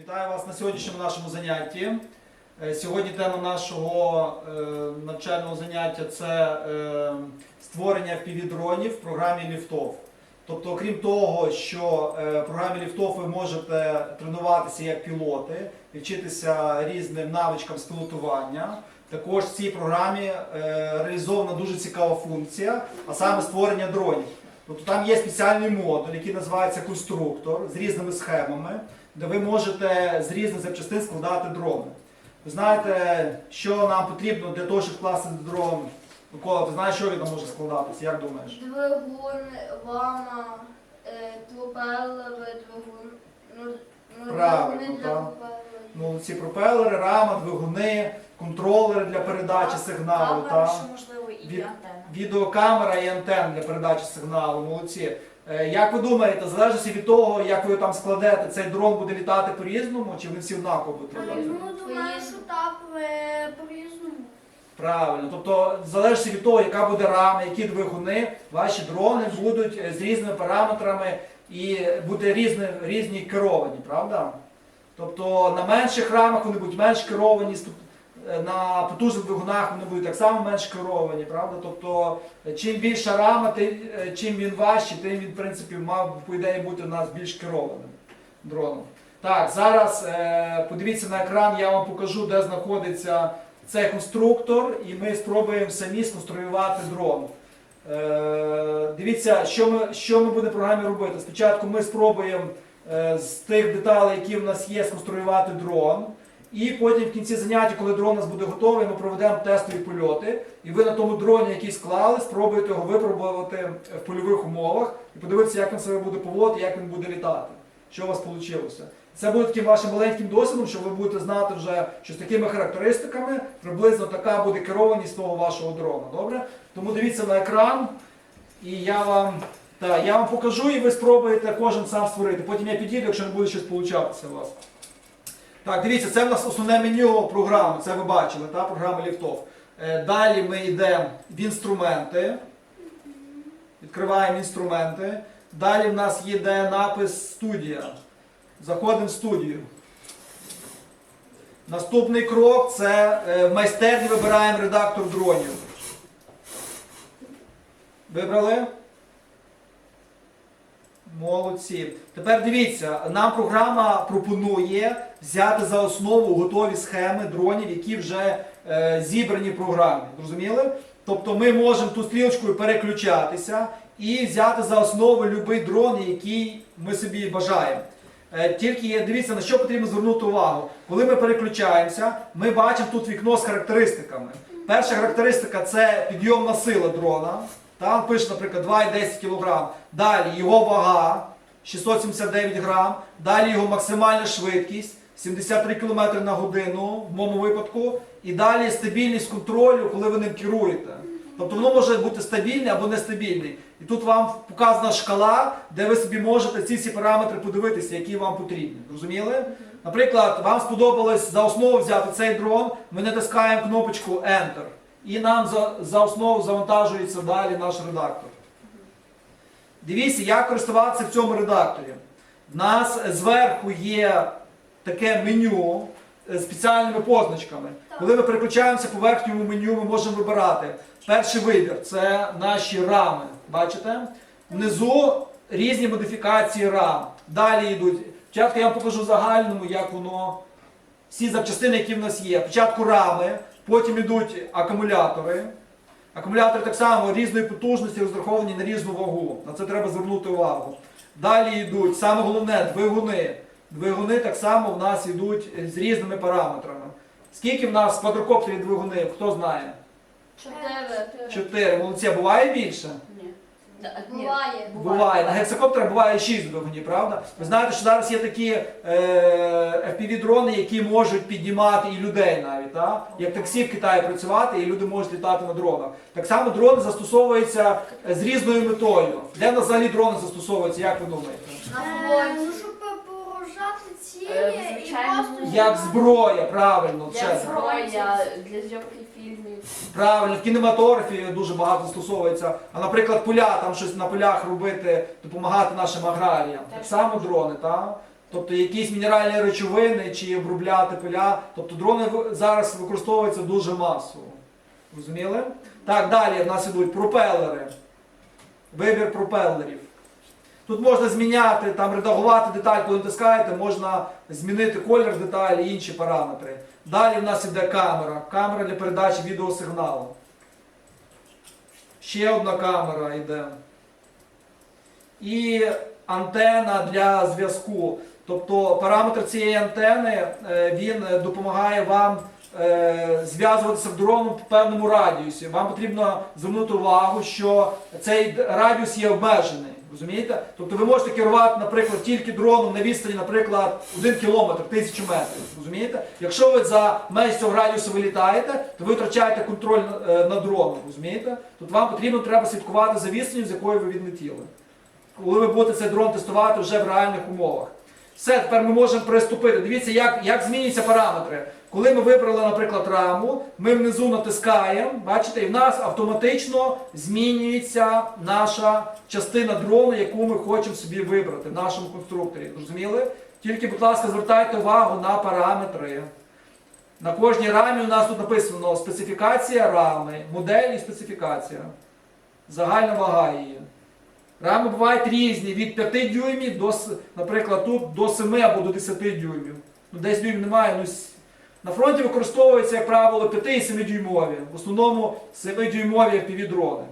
Вітаю вас на сьогоднішньому нашому занятті. Е, Сьогодні тема нашого е, навчального заняття це е, створення FPV-дронів в програмі Ліфтов. Тобто, окрім того, що в програмі Ліфтов ви можете тренуватися як пілоти і вчитися різним навичкам з пілотування. Також в цій програмі реалізована дуже цікава функція, а саме створення дронів. Тобто там є спеціальний модуль, який називається конструктор з різними схемами, де ви можете з різних запчастин складати дрони. Ви знаєте, що нам потрібно для того, щоб скласти дрон? Микола, ти знаєш, що він там може складатися? Як думаєш? Двигун, лама, е, пропелери, двигун. Ну, ну, Правильно, двигуни для так. пропелерів. Ну, ці пропелери, рама, двигуни, контролери для передачі сигналу. Камера, Та? що можливо, і Від- антенна. Відеокамера і антенна для передачі сигналу. Молодці. Е, Як ви думаєте, в залежності від того, як ви там складете, цей дрон буде літати по-різному, чи вони всі однаково будуть літати? Ну, думаю, що так е, по-різному. Правильно. Тобто, в залежності від того, яка буде рама, які двигуни, ваші дрони будуть е, з різними параметрами і буде різні, різні керовані, правда? Тобто на менших рамах вони будуть менш керовані, е, на потужних двигунах вони будуть так само менш керовані, правда? Тобто, е, чим більша рама, е, чим він важчий, тим він, в принципі, мав, по ідеї, бути у нас більш керованим дроном. Так, зараз е, подивіться на екран, я вам покажу, де знаходиться цей конструктор, і ми спробуємо самі сконструювати дрон. Дивіться, що ми, що ми будемо в програмі робити. Спочатку ми спробуємо з тих деталей, які в нас є, сконструювати дрон. І потім в кінці заняття, коли дрон у нас буде готовий, ми проведемо тестові польоти. І ви на тому дроні, який склали, спробуєте його випробувати в польових умовах і подивитися, як він себе буде поводити, як він буде літати. Що у вас вийшло. Це буде таким вашим маленьким досвідом, що ви будете знати вже, що з такими характеристиками приблизно така буде керованість того вашого дрона. Добре? Тому дивіться на екран, і я вам, та, я вам покажу, і ви спробуєте кожен сам створити. Потім я підійду, якщо не буде щось получатися у вас. Так, дивіться, це в нас основне меню програми, це ви бачили, та, програма Ліфтов. Е, Далі ми йдемо в інструменти. Відкриваємо інструменти. Далі в нас є напис студія. Заходимо в студію. Наступний крок це е, в майстерні вибираємо редактор дронів. Вибрали? Молодці. Тепер дивіться, нам програма пропонує взяти за основу готові схеми дронів, які вже е, зібрані в програмі. Зрозуміли? Тобто ми можемо тут стрілочкою переключатися і взяти за основу будь-який дрон, який ми собі бажаємо. Е, Тільки дивіться, на що потрібно звернути увагу. Коли ми переключаємося, ми бачимо тут вікно з характеристиками. Перша характеристика це підйомна сила дрона. Там пише, наприклад, 2,10 кг. Далі його вага 679 грам. Далі його максимальна швидкість 73 км на годину в моєму випадку. І далі стабільність контролю, коли ви ним керуєте. Тобто воно може бути стабільне або нестабільне. І тут вам показана шкала, де ви собі можете ці всі параметри подивитися, які вам потрібні. Розуміли? Наприклад, вам сподобалось за основу взяти цей дрон, ми натискаємо кнопочку Enter. І нам за, за основу завантажується далі наш редактор. Дивіться, як користуватися в цьому редакторі. У нас зверху є таке меню з спеціальними позначками. Коли ми переключаємося по верхньому меню, ми можемо вибирати. Перший вибір це наші рами. Бачите? Внизу різні модифікації рам. Далі йдуть. Спочатку я вам покажу в загальному, як воно. Всі запчастини, які в нас є. Спочатку рами, потім йдуть акумулятори. Акумулятори так само різної потужності розраховані на різну вагу. На це треба звернути увагу. Далі йдуть, саме головне, двигуни. Двигуни так само в нас йдуть з різними параметрами. Скільки в нас квадрокоптерів двигунів, хто знає? чотири. Чотири. Молодці, буває більше? Ні. Да, ні. Буває. Буває. На гексакоптерах буває 6 двигунів, правда? Ви знаєте, що зараз є такі е, FPV-дрони, які можуть піднімати і людей навіть. Та? Як таксі в Китаї працювати, і люди можуть літати на дронах. Так само дрони застосовуються е, з різною метою. Де в нас взагалі дрони застосовуються, як ви думаєте? На Е, ну, щоб поражати цілі Е, і звичайно, просто Як зброя, правильно. Для Це. зброя, для зйомки. Правильно, в кінематографі дуже багато застосовується. А наприклад, поля, там щось на полях робити, допомагати нашим аграріям. Так само дрони, так? тобто якісь мінеральні речовини чи обробляти поля. Тобто дрони зараз використовуються дуже масово. Розуміли? Так, далі в нас ідуть пропелери. Вибір пропелерів. Тут можна зміняти, там редагувати деталь, коли натискаєте, можна змінити колір деталі інші параметри. Далі в нас іде камера. Камера для передачі відеосигналу. Ще одна камера йде. І антена для зв'язку. Тобто параметр цієї антени е, він допомагає вам е, зв'язуватися в дроном в певному радіусі. Вам потрібно звернути увагу, що цей радіус є обмежений. Розумієте? Тобто ви можете керувати, наприклад, тільки дроном на відстані, наприклад, 1 кілометр, 1000 метрів. Розумієте? Якщо ви за межі цього радіусу вилітаєте, то ви втрачаєте контроль е, над дроном. Розумієте? Тут вам потрібно треба слідкувати за відстанню, з якої ви відлетіли. Коли ви будете цей дрон тестувати вже в реальних умовах. Все, тепер ми можемо приступити. Дивіться, як, як змінюються параметри. Коли ми вибрали, наприклад, раму, ми внизу натискаємо, бачите, і в нас автоматично змінюється наша частина дрону, яку ми хочемо собі вибрати в нашому конструкторі. Зрозуміли? Тільки, будь ласка, звертайте увагу на параметри. На кожній рамі у нас тут написано специфікація рами, модель і специфікація. Загальна вага її. Рами бувають різні, від 5 дюймів до, наприклад, тут до 7 або до 10 дюймів. Ну, 10 дюймів немає. Ну, на фронті використовуються, як правило, 5 і 7 дюймові. В основному 7 дюймові FPV-дрони.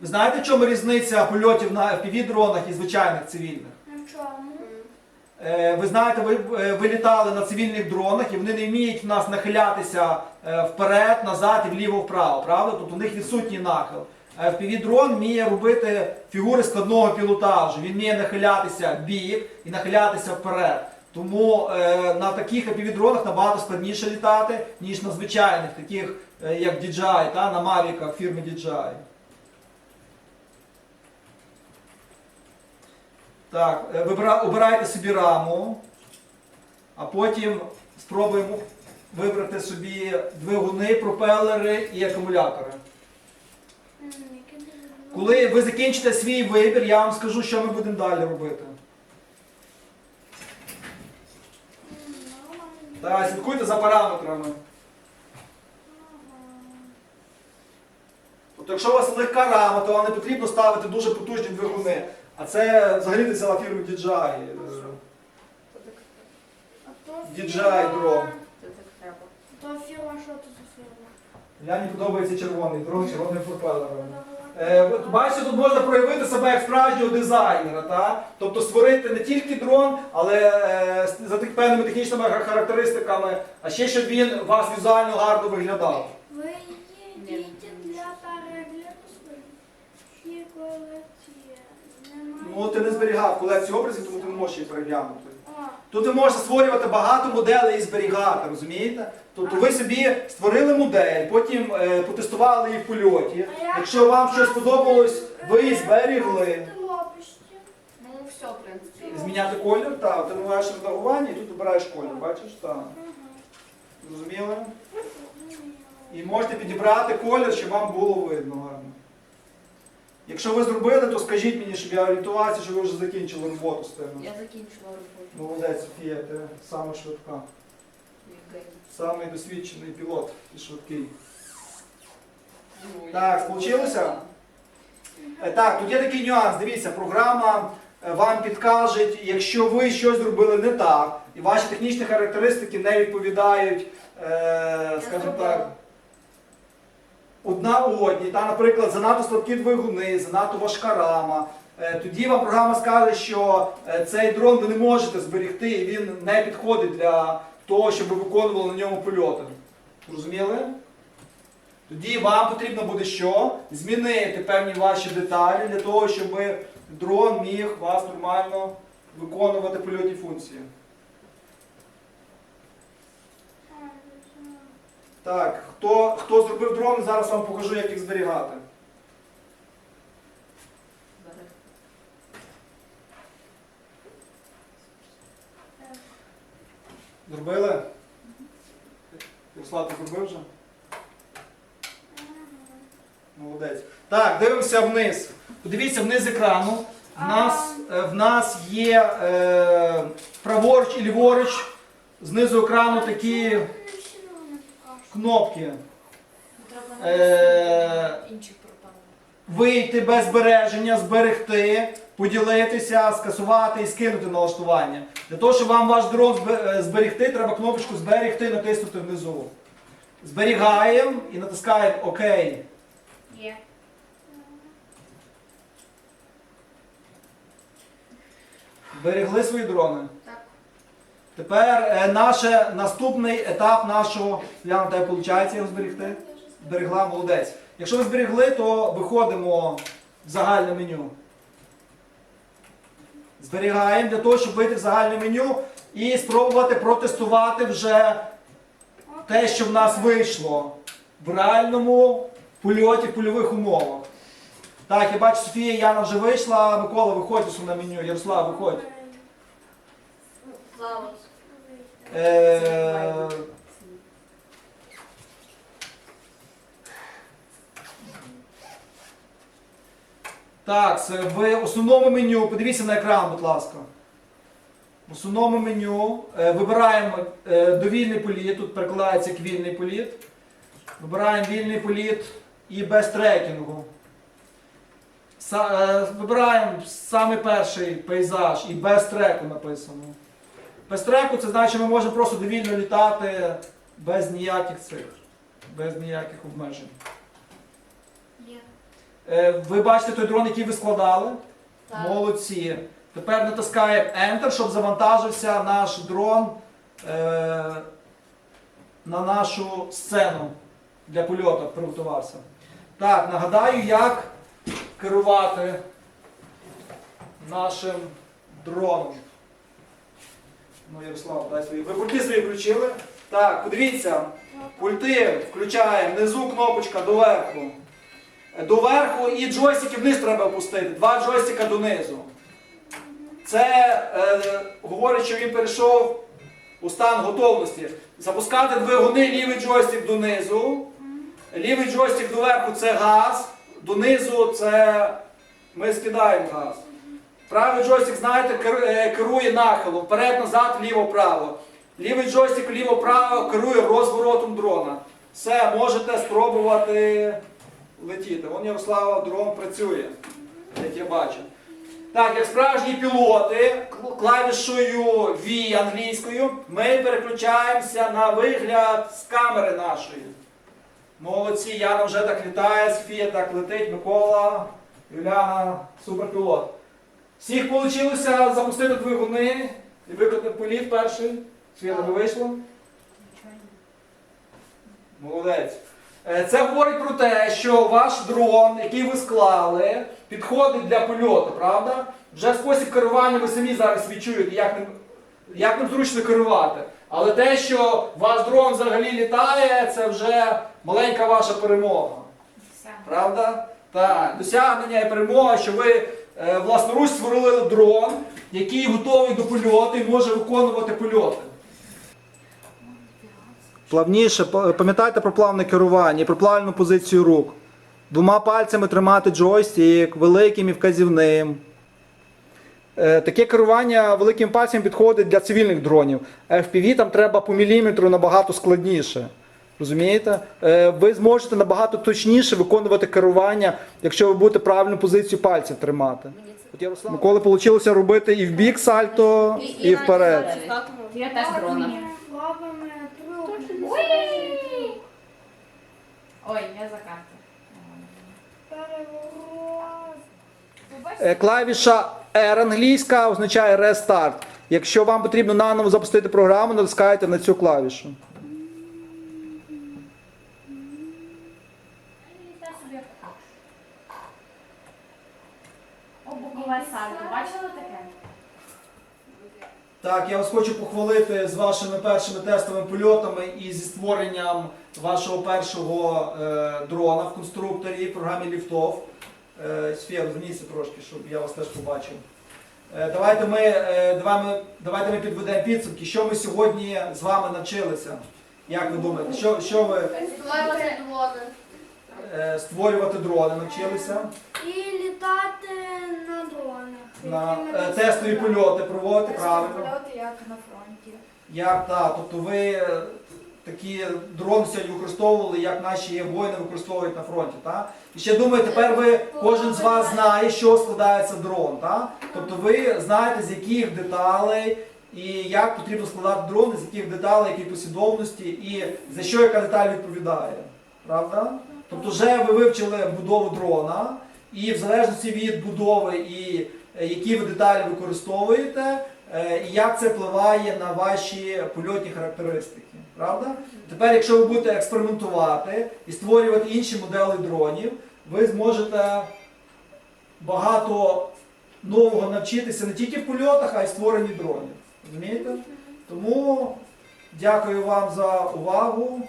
Ви знаєте, в чому різниця польотів на FPV-дронах і звичайних цивільних? На чому? Е, Ви знаєте, ви е, ви літали на цивільних дронах і вони не вміють в нас нахилятися е, вперед, назад і вліво, вправо, правда? Тобто у них відсутній нахил. А FPV-дрон вміє робити фігури складного пілотажу. Він вміє нахилятися в бік і нахилятися вперед. Тому е, на таких FPV-дронах набагато складніше літати, ніж на звичайних, таких е, як DJI, та, на Mavic фірми DJI. Так, е, вибира- обирайте собі раму, а потім спробуємо вибрати собі двигуни, пропелери і акумулятори. Коли ви закінчите свій вибір, я вам скажу, що ми будемо далі робити. М, нормально. Так, слідкуйте за параметрами. Тобто, якщо у вас легка рама, то вам не потрібно ставити дуже потужні двигуни. А це взагалі не взяла фірму DJI. DJI фірма- дрон. Це так треба. То фірма, що це за фірма? Мені подобається червоний дрон, червоним пропелером. Е, Бачите, тут можна проявити себе як справжнього дизайнера, та? тобто створити не тільки дрон, але е, за тих певними технічними характеристиками, а ще щоб він у вас візуально гарно виглядав. Ви їдете для перегляду своїх колекції. Ну ти не зберігав колекцію образів, тому ти не можеш її переглянути. Тут ви можете створювати багато моделей і зберігати, розумієте? Тобто ви собі створили модель, потім е, потестували її в польоті. Якщо вам щось сподобалось, ви її зберігли. Ну, все, в принципі. Зміняти колір, так, ти набираєш редагування і тут обираєш колір, бачиш? Так. Ага. Зрозуміли? І можете підібрати колір, щоб вам було видно гарно. Якщо ви зробили, то скажіть мені, щоб я орієнтувався, що ви вже закінчили роботу з тим. Я закінчила роботу. Молодець, Софія, ти саме швидка. Самий досвідчений пілот і швидкий. Так, я- Е, Так, тут є такий нюанс. Дивіться, програма е, вам підкаже, якщо ви щось зробили не так, і ваші технічні характеристики не відповідають, е, скажімо так, одна одній. Та, наприклад, занадто слабкі двигуни, занадто важка рама. Е, Тоді вам програма скаже, що е, цей дрон ви не можете зберегти, і він не підходить для того, щоб ви виконували на ньому польоти. Розуміли? Тоді вам потрібно буде що? Змінити певні ваші деталі для того, щоб дрон міг вас нормально виконувати польотні функції. Так, хто, хто зробив дрон, зараз вам покажу, як їх зберігати. Зараз. Зробили? Ярослав, ти зробив вже? Молодець. Так, дивимося вниз. Подивіться вниз екрану. В нас, е, в нас є е, праворуч і ліворуч, знизу екрану такі кнопки. Треба Е, пропали. Вийти без збереження, зберегти, поділитися, скасувати і скинути налаштування. Для того, щоб вам ваш дрон е, зберегти, треба кнопочку зберегти натиснути внизу. Зберігаємо і натискаємо ОК. Є. Зберегли свої дрони. Так. Тепер е, наше, наступний етап нашого. Яна, в тебе виходить його зберегти? Зберегла, молодець. Якщо ви зберегли, то виходимо в загальне меню. Зберігаємо для того, щоб вийти в загальне меню і спробувати протестувати вже те, що в нас вийшло в реальному польоті, в польових умовах. Так, я бачу, Софія Яна вже вийшла. Микола, виходь у на меню. Ярослав, виходь. Е, Так, в основному меню, подивіться на екран, будь ласка. В основному меню е, вибираємо е, довільний політ, тут перекладається як вільний політ. Вибираємо вільний політ і без трекінгу. Е, Вибираємо самий перший пейзаж і без треку написано. Без треку це значить, ми можемо просто довільно літати без ніяких цих, без ніяких обмежень. Е, Ви бачите той дрон, який ви складали? Так. Молодці. Тепер натискаємо Enter, щоб завантажився наш дрон е, на нашу сцену для польоту, приготувався. Так, нагадаю, як керувати нашим дроном. Ну, Ярослав, дай свої. Ви пульти свої включили? Так, подивіться, пульти включаємо, внизу кнопочка доверху. Доверху і джойстики вниз треба опустити. Два джойстика донизу. Це е, говорить, що він перейшов у стан готовності. Запускати двигуни лівий джойстик донизу. Лівий джойстик доверху це газ, донизу це ми скидаємо газ. Правий джойстик, знаєте, е, керує нахилом, вперед, назад, вліво, вправо. Лівий джойстик вліво-право керує розворотом дрона. Все, можете спробувати летіти. Вон Ярослава дрон працює, як я бачу. Так, як справжні пілоти, клавішою V англійською, ми переключаємося на вигляд з камери нашої. Молодці, Яна вже так літає, Софія так летить, Микола, Юляна, суперпілот. Всіх вийшло запустити двигуни і виконати політ перший. Світа, не вийшло? Молодець. Е, Це говорить про те, що ваш дрон, який ви склали, підходить для польоту, правда? Вже спосіб керування ви самі зараз відчуєте, як ним, як ним зручно керувати. Але те, що ваш дрон взагалі літає, це вже маленька ваша перемога. Правда? Так, досягнення і перемога, що ви е, власноруч створили дрон, який готовий до польоту і може виконувати польоти. Плавніше, пам'ятайте про плавне керування і про плавну позицію рук. Двома пальцями тримати джойстик, великим і вказівним. Е, Таке керування великим пальцем підходить для цивільних дронів. FPV там треба по міліметру набагато складніше. Розумієте? Е, Ви зможете набагато точніше виконувати керування, якщо ви будете правильну позицію пальців тримати. От Ярослав, Миколи вийшло робити і в бік сальто, і вперед. Я теж дрона. Ой, я за. Переворот. Е, Клавіша R англійська означає Restart. Якщо вам потрібно наново запустити програму, натискаєте на цю клавішу. Сальто. Бачили таке? Так, я вас хочу похвалити з вашими першими тестовими польотами і зі створенням вашого першого е, дрона в конструкторі в програмі Ліфтов. Е, Софія, розверніться трошки, щоб я вас теж побачив. Е, давайте, ми, е, давай ми, давайте ми підведемо підсумки, що ми сьогодні з вами навчилися. Як ви думаєте, що, що ви Створювати дрони. е, створювати дрони навчилися? І літати на на Які ми е, тестові польоти проводити, правильно. Польоти як на фронті. Як так, тобто ви е, такі дрони сьогодні використовували, як наші воїни використовують на фронті. Так? І ще думаю, тепер ви кожен з вас знає, чого складається дрон. Так? Тобто ви знаєте, з яких деталей і як потрібно складати дрони, з яких деталей, які послідовності, і за що яка деталь відповідає. Правда? Тобто вже ви вивчили будову дрона, і в залежності від будови і е, які ви деталі використовуєте, е, і як це впливає на ваші польотні характеристики. Правда? Тепер, якщо ви будете експериментувати і створювати інші моделі дронів, ви зможете багато нового навчитися не тільки в польотах, а й в створенні дронів. Розумієте? Тому дякую вам за увагу,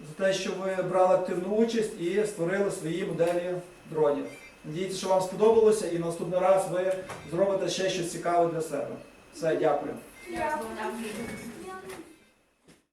за те, що ви брали активну участь і створили свої моделі дронів. Надіюся, що вам сподобалося і наступний раз ви зробите ще щось цікаве для себе. Все, дякую.